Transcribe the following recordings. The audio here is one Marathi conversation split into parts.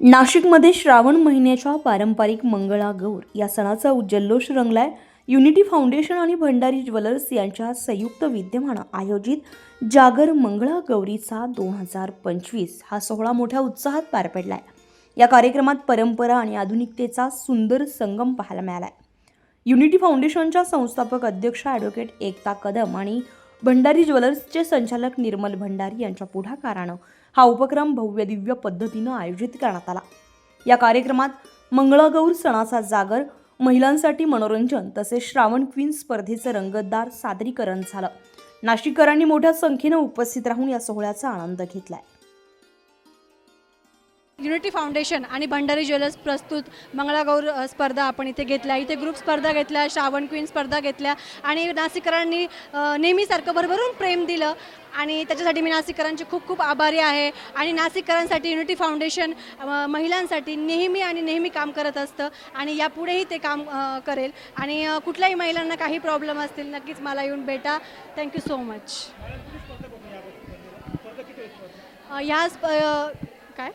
नाशिकमध्ये श्रावण महिन्याच्या पारंपरिक मंगळागौर या सणाचा उज्जल्लोष रंगलाय. युनिटी फाउंडेशन आणि भंडारी ज्वेलर्स यांच्या संयुक्त विद्यमानं आयोजित जागर मंगळागौरीचा दोन हजार पंचवीस हा सोहळा मोठ्या उत्साहात पार पडलाय. या कार्यक्रमात परंपरा आणि आधुनिकतेचा सुंदर संगम पाहायला मिळालाय. युनिटी फाउंडेशनच्या संस्थापक अध्यक्ष ॲडव्होकेट एकता कदम आणि भंडारी ज्वेलर्सचे संचालक निर्मल भंडारी यांच्या पुढाकारानं हा उपक्रम भव्य दिव्य पद्धतीनं आयोजित करण्यात आला. या कार्यक्रमात मंगळागौर सणाचा जागर महिलांसाठी मनोरंजन तसेच श्रावण क्वीन स्पर्धेचं रंगतदार सादरीकरण झालं. नाशिककरांनी मोठ्या संख्येनं उपस्थित राहून या सोहळ्याचा आनंद घेतलाय. युनिटी फाउंडेशन आणि भंडारी ज्वेलर्स प्रस्तुत मंगळागौर स्पर्धा आपण इथे घेतल्या. इथे ग्रुप स्पर्धा घेतल्या श्रावण क्वीन स्पर्धा घेतल्या. आणि नाशिकरांनी नेहमीसारखं भरभरून प्रेम दिलं. आणि त्याच्यासाठी मी नाशिकरांची खूप खूप आभारी आहे. आणि नाशिककरांसाठी युनिटी फाउंडेशन महिलांसाठी नेहमी आणि नेहमी काम करत असतं. आणि यापुढेही ते काम करेल. आणि कुठल्याही महिलांना काही प्रॉब्लेम असतील नक्कीच मला येऊन भेटा. थँक्यू सो मच ह्या काय?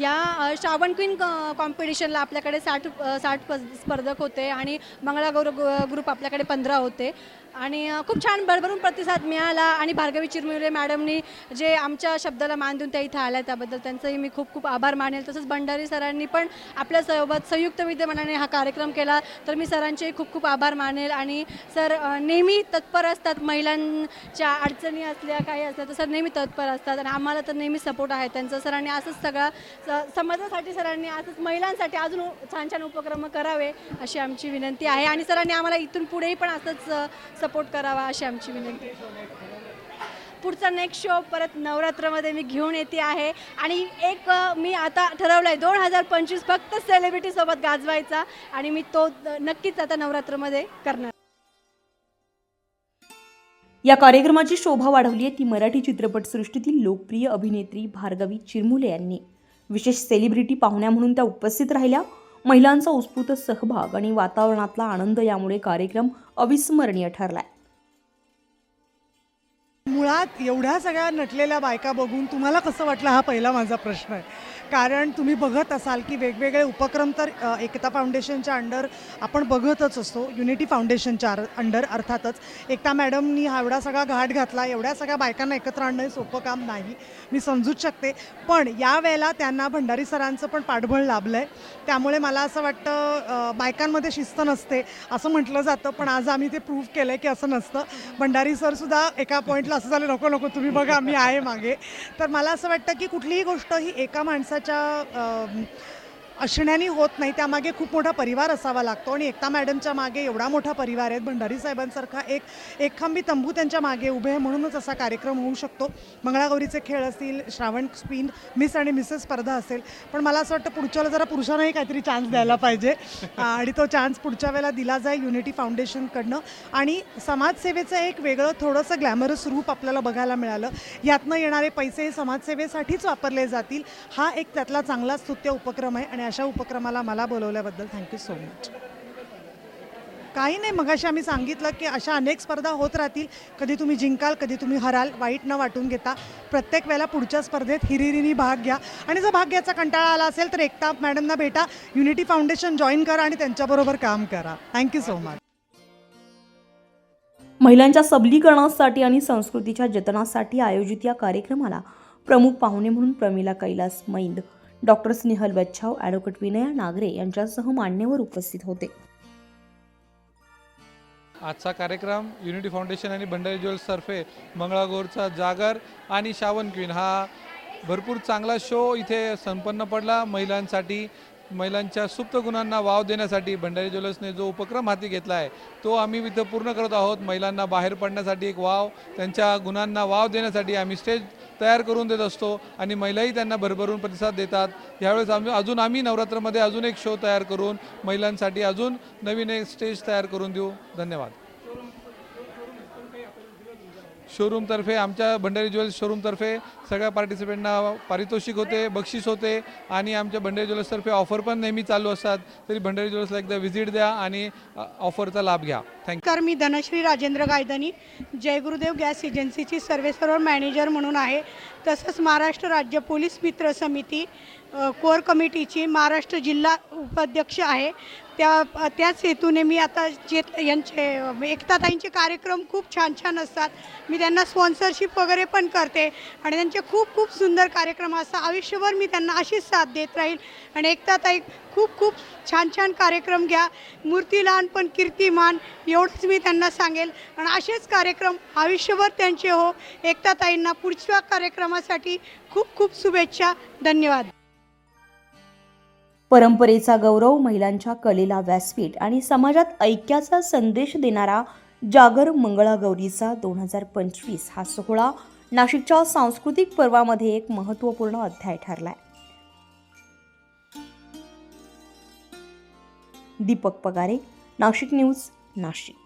या श्रावण क्वीन कॉम्पिटिशनला आपल्याकडे साठ साठ स्पर्धक होते आणि मंगळागौर ग्रुप आपल्याकडे पंधरा होते. आणि खूप छान भरभरून प्रतिसाद मिळाला आणि भार्गवी चिरमुरे मॅडमनी जे आमच्या शब्दाला मान देऊन त्या इथं आल्या त्याबद्दल त्यांचंही मी खूप खूप आभार मानेल. तसंच भंडारी सरांनी पण आपल्यासोबत संयुक्त विद्यमानाने हा कार्यक्रम केला तर मी सरांचेही खूप खूप आभार मानेल. आणि सर नेहमी तत्पर असतात महिलांच्या अडचणी असल्या काही असल्या तर सर नेहमी तत्पर असतात आणि आम्हाला तर नेहमी सपोर्ट आहे त्यांचं. सरांनी असंच सगळा स- समाजासाठी सरांनी असंच महिलांसाठी अजून छान छान उपक्रम करावे अशी आमची विनंती आहे. आणि सरांनी आम्हाला इथून पुढेही पण असंच सपोर्ट करावा अशी आमची विनंती. पुढचा नेक्स्ट शो परत नवरात्रमध्ये मी घेऊन येते आहे. आणि एक मी आता ठरवलं आहे दोन हजार पंचवीस फक्त सेलिब्रिटीसोबत गाजवायचा. आणि मी तो नक्कीच आता नवरात्रमध्ये करणार. या कार्यक्रमाची शोभा वाढवली आहे ती मराठी चित्रपटसृष्टीतील लोकप्रिय अभिनेत्री भार्गवी चिरमुले यांनी. विशेष सेलिब्रिटी पाहुण्या म्हणून त्या उपस्थित राहिल्या. महिलांचा उत्स्फूर्त सहभाग आणि वातावरणातला आनंद यामुळे कार्यक्रम अविस्मरणीय ठरलाय. मुळात एवढ्या सगळ्या नटलेल्या बायका बघून तुम्हाला कसं वाटलं हा पहिला माझा प्रश्न आहे? कारण तुम्ही बघत असाल की वेगवेगळे उपक्रम तर एकता फाउंडेशनच्या अंडर आपण बघतच असतो. युनिटी फाउंडेशनच्या अंडर अर्थातच. एकता मॅडमनी हा एवढा सगळा घाट घातला एवढ्या सगळ्या बायकांना एकत्र आणणं हे सोपं काम नाही. मी समजूच शकते. पण यावेळेला त्यांना भंडारी सरांचं पण पाठबळ लाभलं आहे त्यामुळे मला असं वाटतं बायकांमध्ये शिस्त नसते असं म्हटलं जातं. पण आज आम्ही ते प्रूव्ह केलं आहे की असं नसतं. भंडारी सरसुद्धा एका पॉईंटला असं झालं नको नको तुम्ही बघा मी आहे मागे. तर मला असं वाटतं की कुठलीही गोष्ट ही एका माणसाची अम, असण्याने होत नाही त्यामागे खूप मोठा परिवार असावा लागतो. आणि एकता मॅडमच्या मागे एवढा मोठा परिवार आहे. भंडारी साहेबांसारखा एक एक खांबी तंबू त्यांच्या मागे उभे आहे. म्हणूनच असा कार्यक्रम होऊ शकतो. मंगळागौरीचे खेळ असतील श्रावण स्पिन मिस आणि मिसेस स्पर्धा असेल. पण मला असं वाटतं पुढच्याला जरा पुरुषांनाही काहीतरी चान्स द्यायला पाहिजे. आणि तो चान्स पुढच्या वेळेला दिला जाईल युनिटी फाउंडेशनकडनं आणि समाजसेवेचं एक वेगळं थोडंसं ग्लॅमरस रूप आपल्याला बघायला मिळालं. यातनं येणारे पैसे हे समाजसेवेसाठीच वापरले जातील. हा एक त्यातला चांगला स्तुत्य उपक्रम आहे. आणि अशा उपक्रमाला मला बोलवल्याबद्दल थँक्यू सो मच काही नाही मगाशी आम्ही सांगितलं की अशा अनेक स्पर्धा होत राहतील. कधी तुम्ही जिंकाल कधी तुम्ही हराल वाईट न वाटून घेता. प्रत्येक वेळेला पुढच्या स्पर्धेत हिरिरीनी भाग घ्या. आणि जर भाग घ्यायचा कंटाळा आला असेल तर एकता मॅडमना भेटा. युनिटी फाउंडेशन जॉईन करा आणि त्यांच्याबरोबर काम करा. थँक्यू सो मच महिलांच्या सबलीकरणासाठी आणि संस्कृतीच्या जतनासाठी आयोजित या कार्यक्रमाला प्रमुख पाहुणे म्हणून प्रमिला कैलास मैंद डॉक्टर स्नेहल बच्छाव ॲडव्होकेट विनया नागरे यांच्यासह मान्यवर उपस्थित होते. आजचा कार्यक्रम युनिटी फाउंडेशन आणि भंडारी ज्वेल्सतर्फे मंगळागौरचा जागर आणि श्रावण क्वीन. हा भरपूर चांगला शो इथे संपन्न पडला महिलांसाठी. महिलांच्या सुप्त गुणांना वाव देण्यासाठी भंडारी ज्वेलर्सने जो उपक्रम हाती घेतला आहे तो आम्ही इथं पूर्ण करत आहोत. महिलांना बाहेर पडण्यासाठी एक वाव त्यांच्या गुणांना वाव देण्यासाठी आम्ही स्टेज तयार करून देत असतो आणि महिलाही त्यांना भरभरून प्रतिसाद देतात. यावेळेस आम्ही अजून आम्ही नवरात्रमध्ये अजून एक शो तयार करून महिलांसाठी अजून नवीन एक स्टेज तयार करून देऊ. धन्यवाद. शोरूमतर्फे आमच्या भंडारी ज्वेल्स शोरूमतर्फे सगळ्या पार्टिसिपेंटना पारितोषिक होते बक्षीस होते आणि आमच्या भंडारी ज्वेलर्सतर्फे ऑफर पण नेहमी चालू असतात. तरी भंडारी ज्वेलर्सला एकदा व्हिजिट द्या आणि ऑफरचा लाभ घ्या. थँक्यू मी धनश्री राजेंद्र गायदनी. जयगुरुदेव गॅस एजन्सीची सर्वेसर्व मॅनेजर म्हणून आहे. तसंच महाराष्ट्र राज्य पोलीस मित्र समिती कोर कमिटीची महाराष्ट्र जिल्हा उपाध्यक्ष आहे. त्या त्याच हेतूने मी आता जे यांचे एकताताईंचे कार्यक्रम खूप छान छान असतात. मी त्यांना स्पॉन्सरशिप वगैरे पण करते आणि त्यांचे खूप खूप सुंदर कार्यक्रम असतात. आयुष्यभर मी त्यांना अशीच साथ देत राहील. आणि एकताताई खूप खूप छान छान कार्यक्रम घ्या. मूर्तीलान पण कीर्तिमान एवढंच मी त्यांना सांगेल. आणि असेच कार्यक्रम आयुष्यभर त्यांचे हो. एकताताईंना पुढच्या कार्यक्रमासाठी खूप खूप शुभेच्छा. धन्यवाद. परंपरेचा गौरव महिलांच्या कलेला व्यासपीठ आणि समाजात ऐक्याचा संदेश देणारा जागर मंगळागौरीचा दोन हजार पंचवीस हा सोहळा नाशिकच्या सांस्कृतिक पर्वामध्ये एक महत्त्वपूर्ण अध्याय ठरलाय. दीपक पगारे नाशिक न्यूज नाशिक.